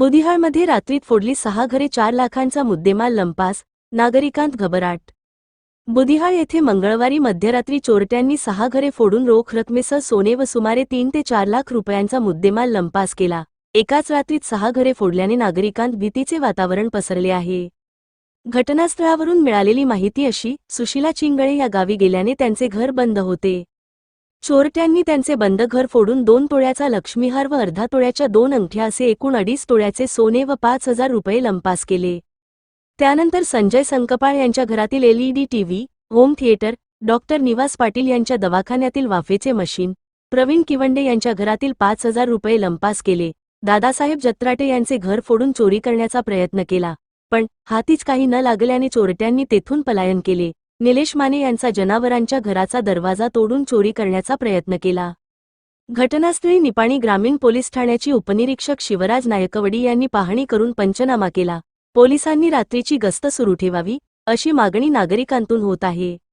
बुदिहाळमध्ये रात्रीत फोडली सहा घरे चार लाखांचा मुद्देमाल लंपास नागरिकांत घबराट. बुदिहाळ येथे मंगळवारी मध्यरात्री चोरट्यांनी सहा घरे फोडून रोख रकमेसह सोने व सुमारे तीन ते चार लाख रुपयांचा मुद्देमाल लंपास केला. एकाच रात्रीत सहा घरे फोडल्याने नागरिकांत भीतीचे वातावरण पसरले आहे. घटनास्थळावरून मिळालेली माहिती अशी सुशिला चिंगळे या गावी गेल्याने त्यांचे घर बंद होते. चोरट्यांनी त्यांचे बंद घर फोडून दोन तोळ्याचा लक्ष्मीहार व अर्धा तोळ्याच्या दोन अंगठ्या असे एकूण अडीच तोळ्याचे सोने व पाच हजार रुपये लंपास केले. त्यानंतर संजय संकपाळ यांच्या घरातील LED TV home theatre doctor Nivas Patil यांच्या दवाखान्यातील वाफेचे मशीन प्रवीण किवंडे यांच्या घरातील पाच हजार रुपये लंपास केले. दादासाहेब जत्राटे यांचे घर फोडून चोरी करण्याचा प्रयत्न केला पण हातीच काही न लागल्याने चोरट्यांनी तेथून पलायन केले. निलेश माने यांचा जनावरांच्या घराचा दरवाजा तोडून चोरी करण्याचा प्रयत्न केला. घटनास्थळी निपाणी ग्रामीण पोलीस ठाण्याची उपनिरीक्षक शिवराज नायकवडी यांनी पाहणी करून पंचनामा केला. पोलिसांनी रात्रीची गस्त सुरू ठेवावी अशी मागणी नागरिकांतून होत आहे.